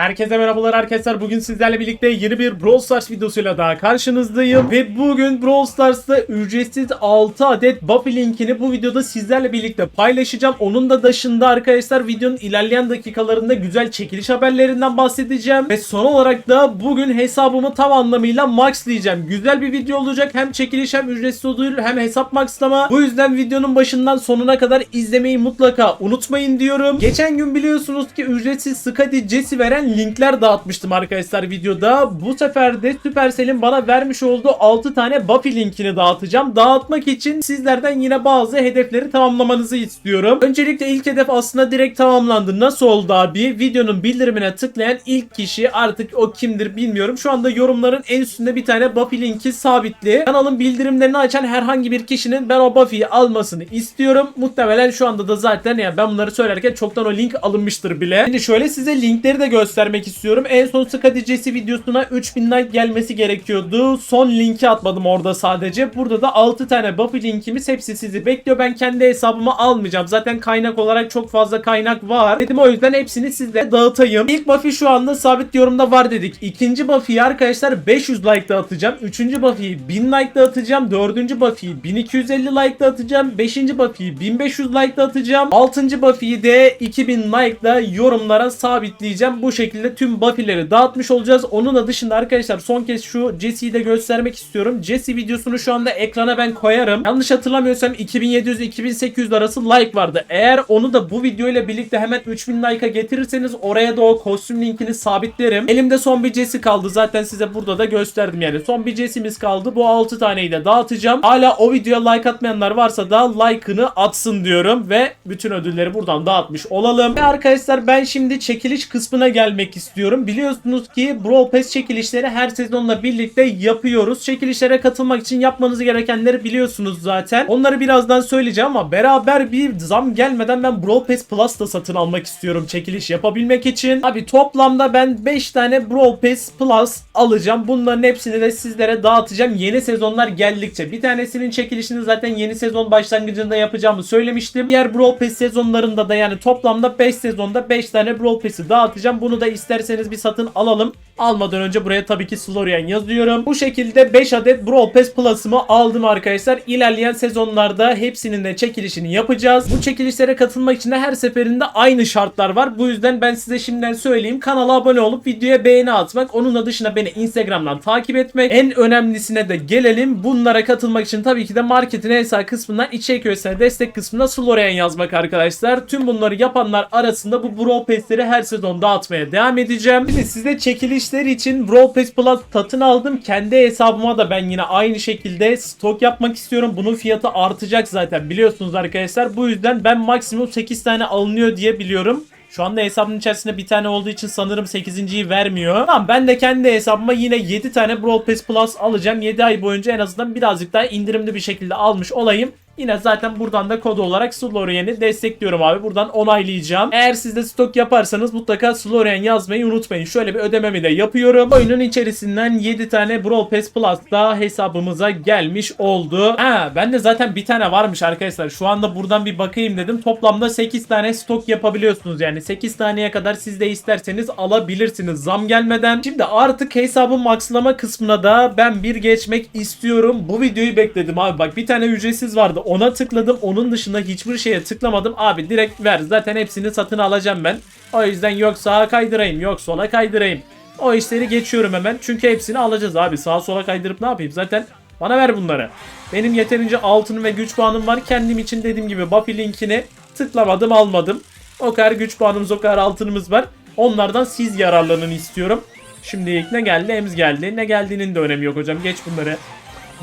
Herkese merhabalar arkadaşlar. Bugün sizlerle birlikte yeni bir Brawl Stars videosuyla daha karşınızdayım. Ve bugün Brawl Stars'ta ücretsiz 6 adet Buffy linkini bu videoda sizlerle birlikte paylaşacağım. Onun da dışında arkadaşlar videonun ilerleyen dakikalarında güzel çekiliş haberlerinden bahsedeceğim. Ve son olarak da bugün hesabımı tam anlamıyla maxlayacağım. Güzel bir video olacak. Hem çekiliş hem ücretsiz ödül hem hesap maxlama. Bu yüzden videonun başından sonuna kadar izlemeyi mutlaka unutmayın diyorum. Geçen gün biliyorsunuz ki ücretsiz Skadi Jesse veren linkler dağıtmıştım arkadaşlar videoda. Bu sefer de Supercell'in bana vermiş olduğu 6 tane Buffy linkini dağıtacağım. Dağıtmak için sizlerden yine bazı hedefleri tamamlamanızı istiyorum. Öncelikle ilk hedef aslında direkt tamamlandı. Nasıl oldu abi? Videonun bildirimine tıklayan ilk kişi artık o kimdir bilmiyorum. Şu anda yorumların en üstünde bir tane Buffy linki sabitli. Kanalın bildirimlerini açan herhangi bir kişinin ben o Buffy'yi almasını istiyorum. Muhtemelen şu anda da zaten yani ben bunları söylerken çoktan o link alınmıştır bile. Şimdi şöyle size linkleri de göstermek istiyorum. En son Skadi Jesse videosuna 3000 like gelmesi gerekiyordu. Son linki atmadım orada sadece. Burada da 6 tane Buffy linkimiz hepsi sizi bekliyor. Ben kendi hesabıma almayacağım. Zaten kaynak olarak çok fazla kaynak var. Dedim o yüzden hepsini sizle dağıtayım. İlk Buffy şu anda sabit yorumda var dedik. İkinci Buffy'yi arkadaşlar 500 like dağıtacağım. Üçüncü Buffy'yi 1000 like dağıtacağım. Dördüncü Buffy'yi 1250 like dağıtacağım. Beşinci Buffy'yi 1500 like dağıtacağım. Altıncı Buffy'yi de 2000 like da yorumlara sabitleyeceğim. Bu şekilde tüm Buffy'leri dağıtmış olacağız. Onun da dışında arkadaşlar son kez şu Jesse'yi de göstermek istiyorum. Jesse videosunu şu anda ekrana ben koyarım. Yanlış hatırlamıyorsam 2700-2800 arası like vardı. Eğer onu da bu video ile birlikte hemen 3000 like'a getirirseniz oraya da o kostüm linkini sabitlerim. Elimde son bir Jesse kaldı. Zaten size burada da gösterdim yani. Son bir Jesse'miz kaldı. Bu 6 taneyi de dağıtacağım. Hala o videoya like atmayanlar varsa da like'ını atsın diyorum ve bütün ödülleri buradan dağıtmış olalım. Ve arkadaşlar ben şimdi çekiliş kısmına gelmek istiyorum. Biliyorsunuz ki Brawl Pass çekilişleri her sezonla birlikte yapıyoruz. Çekilişlere katılmak için yapmanız gerekenleri biliyorsunuz zaten. Onları birazdan söyleyeceğim ama beraber bir zam gelmeden ben Brawl Pass Plus da satın almak istiyorum çekiliş yapabilmek için. Abi toplamda ben 5 tane Brawl Pass Plus alacağım. Bunların hepsini de sizlere dağıtacağım yeni sezonlar geldikçe. Bir tanesinin çekilişini zaten yeni sezon başlangıcında yapacağımı söylemiştim. Diğer Brawl Pass sezonlarında da yani toplamda 5 sezonda 5 tane Brawl Pass'i dağıtacağım. Bunu da isterseniz bir satın alalım. Almadan önce buraya tabii ki Slorian yazıyorum. Bu şekilde 5 adet Brawl Pass Plus'ımı aldım arkadaşlar. İlerleyen sezonlarda hepsinin de çekilişini yapacağız. Bu çekilişlere katılmak için de her seferinde aynı şartlar var. Bu yüzden ben size şimdiden söyleyeyim. Kanala abone olup videoya beğeni atmak. Onun dışında beni Instagram'dan takip etmek. En önemlisine de gelelim. Bunlara katılmak için tabii ki de marketin sağ kısmından içerik üyesine destek kısmına Slorian yazmak arkadaşlar. Tüm bunları yapanlar arasında bu Brawl Pass'leri her sezon dağıtmaya devam edeceğim. Şimdi size çekilişler için Brawl Plus satın aldım. Kendi hesabıma da ben yine aynı şekilde stok yapmak istiyorum. Bunun fiyatı artacak zaten biliyorsunuz arkadaşlar. Bu yüzden ben maksimum 8 tane alınıyor diye biliyorum. Şu anda hesabın içerisinde bir tane olduğu için sanırım 8.yi vermiyor. Tamam ben de kendi hesabıma yine 7 tane Brawl Pass Plus alacağım. 7 ay boyunca en azından birazcık daha indirimli bir şekilde almış olayım. Yine zaten buradan da kod olarak Slorian'i destekliyorum abi. Buradan onaylayacağım. Eğer siz de stok yaparsanız mutlaka Slorian yazmayı unutmayın. Şöyle bir ödememi de yapıyorum. Oyunun içerisinden 7 tane Brawl Pass Plus da hesabımıza gelmiş oldu. Ha ben de zaten bir tane varmış arkadaşlar. Şu anda buradan bir bakayım dedim. Toplamda 8 tane stok yapabiliyorsunuz. Yani 8 taneye kadar siz de isterseniz alabilirsiniz zam gelmeden. Şimdi artık hesabı maxlama kısmına da ben bir geçmek istiyorum. Bu videoyu bekledim abi. Bak bir tane ücretsiz vardı. Ona tıkladım. Onun dışında hiçbir şeye tıklamadım. Abi direkt ver. Zaten hepsini satın alacağım ben. O yüzden yok sağa kaydırayım yok sola kaydırayım. O işleri geçiyorum hemen. Çünkü hepsini alacağız abi. Sağa sola kaydırıp ne yapayım? Zaten bana ver bunları. Benim yeterince altın ve güç puanım var. Kendim için dediğim gibi Buffy linkini tıklamadım almadım. O kadar güç puanımız o kadar altınımız var. Onlardan siz yararlanın istiyorum. Şimdi ne geldi? Emz geldi. Ne geldiğinin de önemi yok hocam. Geç bunları.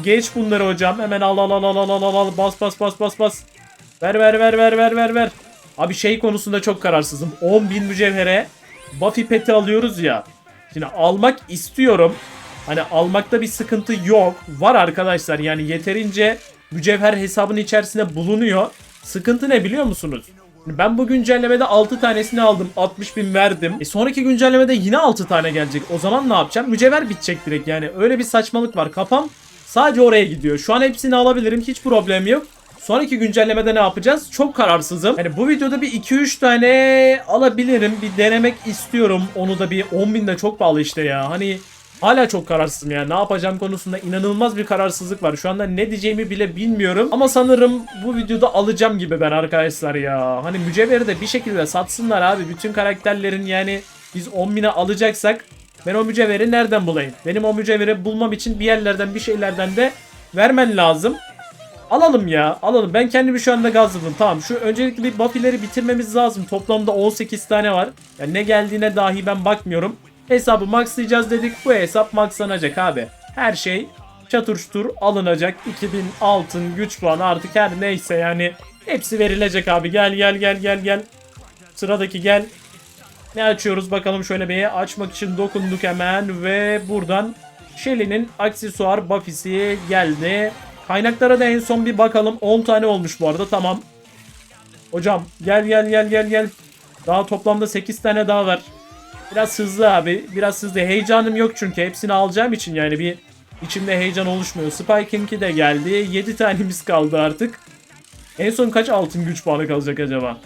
Geç bunları hocam. Hemen al al al al al al al. Bas bas bas bas bas. Ver ver ver ver ver ver ver. Abi şey konusunda çok kararsızım. 10.000 mücevhere Buffy peti alıyoruz ya. Şimdi almak istiyorum. Hani almakta bir sıkıntı yok. Var arkadaşlar yani yeterince mücevher hesabın içerisinde bulunuyor. Sıkıntı ne biliyor musunuz? Ben bu güncellemede 6 tanesini aldım. 60 bin verdim. E sonraki güncellemede yine 6 tane gelecek. O zaman ne yapacağım? Mücevher bitecek direkt yani. Öyle bir saçmalık var. Kafam sadece oraya gidiyor. Şu an hepsini alabilirim. Hiç problem yok. Sonraki güncellemede ne yapacağız? Çok kararsızım. Yani bu videoda bir 2-3 tane alabilirim. Bir denemek istiyorum. Onu da bir 10 de çok pahalı işte ya. Hani hala çok kararsızım ya. Ne yapacağım konusunda inanılmaz bir kararsızlık var. Şu anda ne diyeceğimi bile bilmiyorum. Ama sanırım bu videoda alacağım gibi ben arkadaşlar ya. Hani mücevheri de bir şekilde satsınlar abi. Bütün karakterlerin yani biz 10 bine alacaksak ben o mücevheri nereden bulayım? Benim o mücevheri bulmam için bir yerlerden bir şeylerden de vermen lazım. Alalım ya alalım. Ben kendimi şu anda gazladım. Tamam şu öncelikle bir Buffy'leri bitirmemiz lazım. Toplamda 18 tane var. Yani ne geldiğine dahi ben bakmıyorum. Hesabı maxlayacağız dedik. Bu hesap maxlanacak abi. Her şey çatır çutur alınacak. 2000 altın güç puanı artık her neyse yani. Hepsi verilecek abi. Gel gel gel gel gel. Sıradaki gel. Ne açıyoruz bakalım şöyle bir açmak için dokunduk hemen ve buradan Shelly'nin aksesuar Buffy'si geldi. Kaynaklara da en son bir bakalım. 10 tane olmuş bu arada tamam. Hocam gel gel gel gel gel. Daha toplamda 8 tane daha var. Biraz hızlı abi. Biraz hızlı. Heyecanım yok çünkü. Hepsini alacağım için yani bir içimde heyecan oluşmuyor. Spike'inki de geldi. 7 tanemiz kaldı artık. En son kaç altın güç puanı kalacak acaba?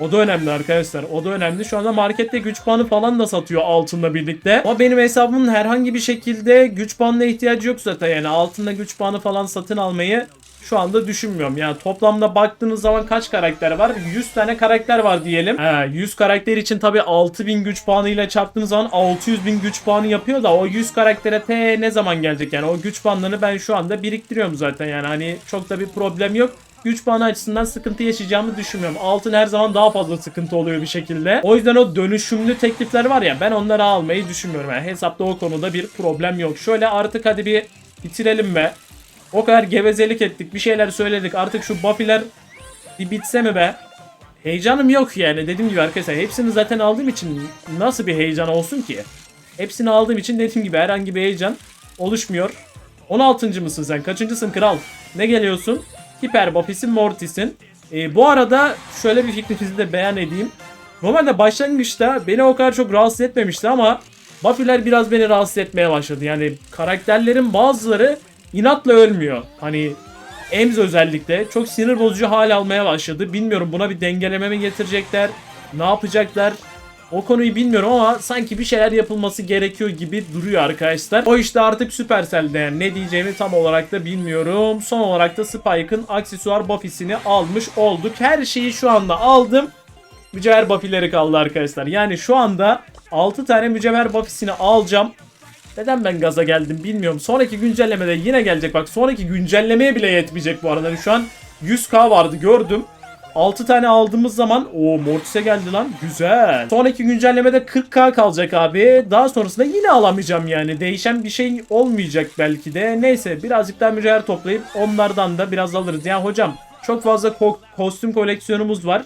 O da önemli arkadaşlar. O da önemli. Şu anda markette güç puanı falan da satıyor altınla birlikte. Ama benim hesabımın herhangi bir şekilde güç puanına ihtiyacı yok zaten. Yani altında güç puanı falan satın almayı şu anda düşünmüyorum. Yani toplamda baktığınız zaman kaç karakter var? 100 tane karakter var diyelim. He, 100 karakter için tabi 6000 güç puanıyla çarptığınız zaman 600 bin güç puanı yapıyor da o 100 karaktere te ne zaman gelecek? Yani o güç puanlarını ben şu anda biriktiriyorum zaten. Yani hani çok da bir problem yok güç puanı açısından sıkıntı yaşayacağımı düşünmüyorum. Altın her zaman daha fazla sıkıntı oluyor bir şekilde. O yüzden o dönüşümlü teklifler var ya ben onları almayı düşünmüyorum. Yani hesapta o konuda bir problem yok. Şöyle artık hadi bir bitirelim be. O kadar gevezelik ettik bir şeyler söyledik. Artık şu Buffy'ler bir bitse mi be? Heyecanım yok yani dediğim gibi arkadaşlar. Hepsini zaten aldığım için nasıl bir heyecan olsun ki? Hepsini aldığım için dediğim gibi herhangi bir heyecan oluşmuyor. 16. mısın sen? Kaçıncısın kral? Ne geliyorsun? Hiper Buffy'sin Mortis'in. Ee, bu arada şöyle bir fikrinizi de beyan edeyim. Normalde başlangıçta beni o kadar çok rahatsız etmemişti ama Buffy'ler biraz beni rahatsız etmeye başladı. Yani karakterlerin bazıları inatla ölmüyor. Hani Ems özellikle çok sinir bozucu hal almaya başladı. Bilmiyorum buna bir dengeleme mi getirecekler? Ne yapacaklar? O konuyu bilmiyorum ama sanki bir şeyler yapılması gerekiyor gibi duruyor arkadaşlar. O işte artık Supercell'de yani ne diyeceğimi tam olarak da bilmiyorum. Son olarak da Spike'ın aksesuar Buffy'sini almış olduk. Her şeyi şu anda aldım. Mücevher Buffy'leri kaldı arkadaşlar. Yani şu anda 6 tane mücevher Buffy'sini alacağım. Neden ben gaza geldim bilmiyorum. Sonraki güncellemede yine gelecek. Bak sonraki güncellemeye bile yetmeyecek bu arada. Yani şu an 100k vardı gördüm. 6 tane aldığımız zaman o Mortis'e geldi lan. Güzel. Sonraki güncellemede 40k kalacak abi. Daha sonrasında yine alamayacağım yani. Değişen bir şey olmayacak belki de. Neyse birazcık daha mücevher toplayıp onlardan da biraz alırız. Ya hocam çok fazla ko- kostüm koleksiyonumuz var.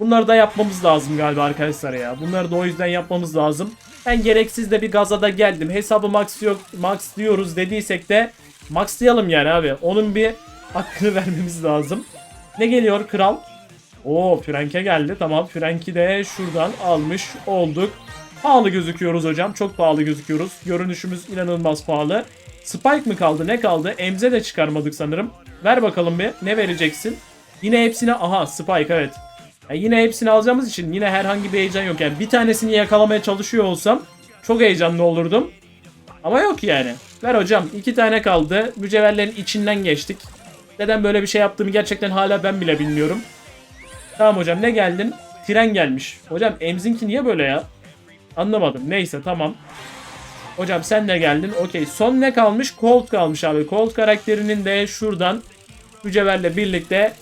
Bunları da yapmamız lazım galiba arkadaşlar ya. Bunları da o yüzden yapmamız lazım. Ben gereksiz de bir gaza da geldim. Hesabı max yok, max diyoruz dediysek de maxlayalım yani abi. Onun bir hakkını vermemiz lazım. Ne geliyor kral? Oo Frank'e geldi. Tamam Frank'i de şuradan almış olduk. Pahalı gözüküyoruz hocam. Çok pahalı gözüküyoruz. Görünüşümüz inanılmaz pahalı. Spike mı kaldı? Ne kaldı? Emze de çıkarmadık sanırım. Ver bakalım bir. Ne vereceksin? Yine hepsine... Aha Spike evet. Ya yine hepsini alacağımız için yine herhangi bir heyecan yok. Yani bir tanesini yakalamaya çalışıyor olsam çok heyecanlı olurdum. Ama yok yani. Ver hocam. iki tane kaldı. Mücevherlerin içinden geçtik. Neden böyle bir şey yaptığımı gerçekten hala ben bile bilmiyorum. Tamam hocam ne geldin? Tren gelmiş. Hocam Emzinki niye böyle ya? Anlamadım. Neyse tamam. Hocam sen de geldin. Okey. Son ne kalmış? Colt kalmış abi. Colt karakterinin de şuradan mücevherle birlikte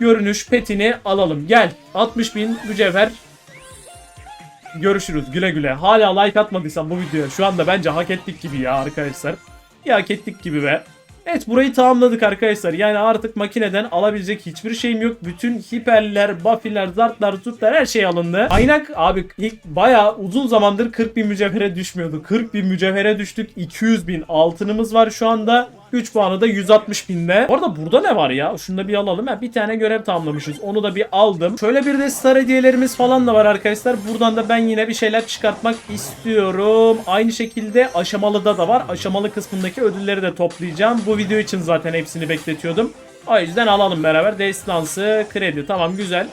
görünüş petini alalım. Gel. 60 bin mücevher. Görüşürüz. Güle güle. Hala like atmadıysan bu videoya şu anda bence hak ettik gibi ya arkadaşlar. Ya hak ettik gibi be. Evet burayı tamamladık arkadaşlar. Yani artık makineden alabilecek hiçbir şeyim yok. Bütün hiperler, buffy'ler, zartlar, zurtlar her şey alındı. Kaynak abi ilk bayağı uzun zamandır 40 bin mücevhere düşmüyordu. 40 bin mücevhere düştük. 200 bin altınımız var şu anda. 3 puanı da 160 binde. Bu arada burada ne var ya? Şunu da bir alalım. Ha, bir tane görev tamamlamışız. Onu da bir aldım. Şöyle bir de star hediyelerimiz falan da var arkadaşlar. Buradan da ben yine bir şeyler çıkartmak istiyorum. Aynı şekilde aşamalıda da var. Aşamalı kısmındaki ödülleri de toplayacağım. Bu video için zaten hepsini bekletiyordum. O yüzden alalım beraber. Destansı, kredi. Tamam güzel.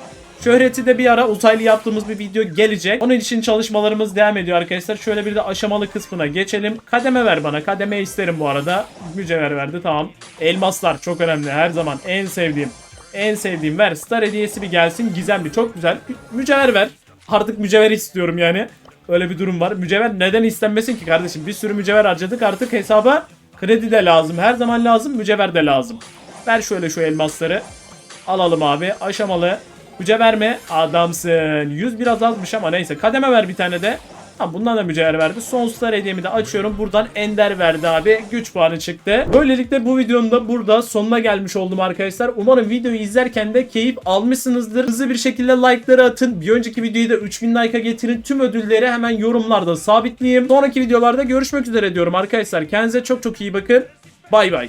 Şöhreti de bir ara uzaylı yaptığımız bir video gelecek. Onun için çalışmalarımız devam ediyor arkadaşlar. Şöyle bir de aşamalı kısmına geçelim. Kademe ver bana. Kademe isterim bu arada. Mücevher verdi tamam. Elmaslar çok önemli her zaman. En sevdiğim. En sevdiğim ver. Star hediyesi bir gelsin. Gizemli çok güzel. Mücevher ver. Artık mücevher istiyorum yani. Öyle bir durum var. Mücevher neden istenmesin ki kardeşim? Bir sürü mücevher harcadık artık hesaba. Kredi de lazım. Her zaman lazım. Mücevher de lazım. Ver şöyle şu elmasları. Alalım abi. Aşamalı. Mücevher mi? Adamsın. 100 biraz azmış ama neyse. Kademe ver bir tane de. Ha bundan da mücevher verdi. Son hediyemi de açıyorum. Buradan Ender verdi abi. Güç puanı çıktı. Böylelikle bu videonun da burada sonuna gelmiş oldum arkadaşlar. Umarım videoyu izlerken de keyif almışsınızdır. Hızlı bir şekilde like'ları atın. Bir önceki videoyu da 3000 like'a getirin. Tüm ödülleri hemen yorumlarda sabitleyeyim. Sonraki videolarda görüşmek üzere diyorum arkadaşlar. Kendinize çok çok iyi bakın. Bay bay.